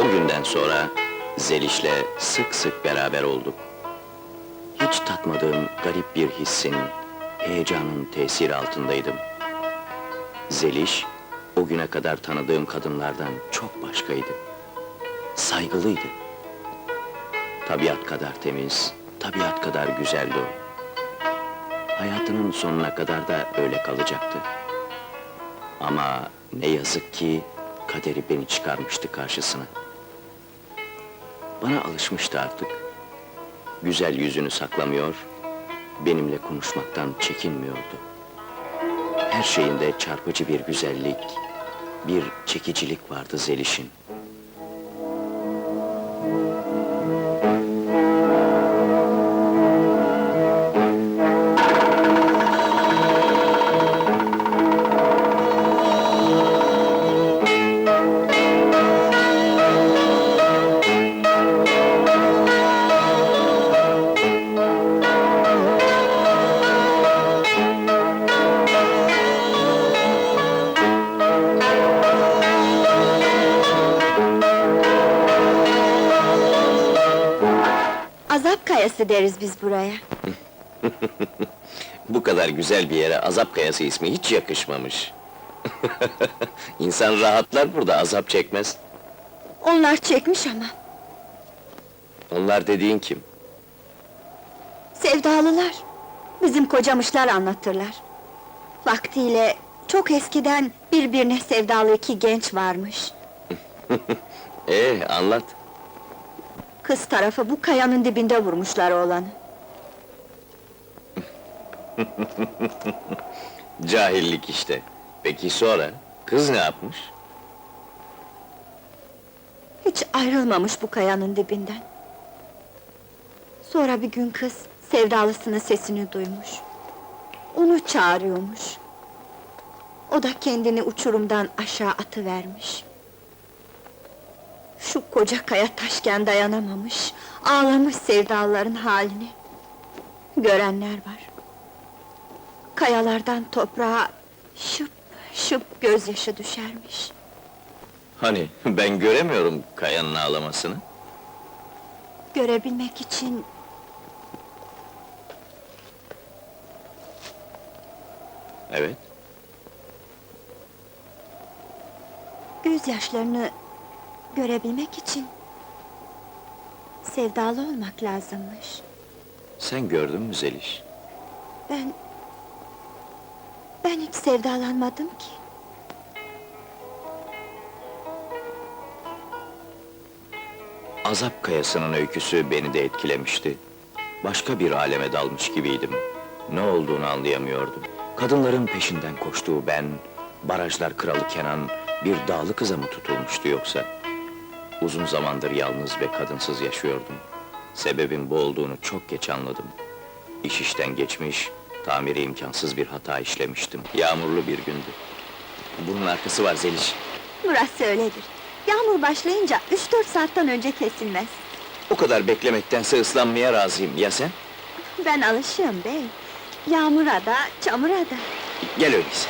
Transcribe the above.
O günden sonra Zeliş'le sık sık beraber olduk. Hiç tatmadığım garip bir hissin, heyecanın tesiri altındaydım. Zeliş, o güne kadar tanıdığım kadınlardan çok başkaydı. Saygılıydı. Tabiat kadar temiz, tabiat kadar güzeldi o. Hayatının sonuna kadar da öyle kalacaktı. Ama ne yazık ki kaderi beni çıkarmıştı karşısına. Bana alışmıştı artık. Güzel yüzünü saklamıyor, benimle konuşmaktan çekinmiyordu. Her şeyinde çarpıcı bir güzellik, bir çekicilik vardı Zeliş'in. Azap kayası deriz biz buraya. Bu kadar güzel bir yere azap kayası ismi hiç yakışmamış. İnsan rahatlar burada, azap çekmez. Onlar çekmiş ama. Onlar dediğin kim? Sevdalılar. Bizim kocamışlar anlatırlar. Vaktiyle çok eskiden birbirine sevdalı iki genç varmış. Ee, anlat. Kız tarafı bu kayanın dibinde vurmuşlar oğlanı. Cahillik işte. Peki sonra? Kız ne yapmış? Hiç ayrılmamış bu kayanın dibinden. Sonra bir gün kız sevdalısının sesini duymuş. Onu çağırıyormuş. O da kendini uçurumdan aşağı atıvermiş. Şu koca kaya taşken dayanamamış, ağlamış sevdalıların halini. Görenler var. Kayalardan toprağa şıp şıp gözyaşı düşermiş. Hani ben göremiyorum kayanın ağlamasını. Görebilmek için Evet. gözyaşlarını görebilmek için sevdalı olmak lazımmış. Sen gördün mü Zeliş? Ben ben hiç sevdalanmadım ki. Azap kayasının öyküsü beni de etkilemişti. Başka bir aleme dalmış gibiydim. Ne olduğunu anlayamıyordum. Kadınların peşinden koştuğu ben, barajlar kralı Kenan, bir dağlı kıza mı tutulmuştu yoksa? Uzun zamandır yalnız ve kadınsız yaşıyordum. Sebebin bu olduğunu çok geç anladım. İş işten geçmiş, tamiri imkansız bir hata işlemiştim. Yağmurlu bir gündü. Bunun arkası var Zeliş. Burası öyledir. Yağmur başlayınca üç dört saatten önce kesilmez. O kadar beklemektense ıslanmaya razıyım. Ya sen? Ben alışığım bey. Yağmura da, çamura da. Gel öyleyse.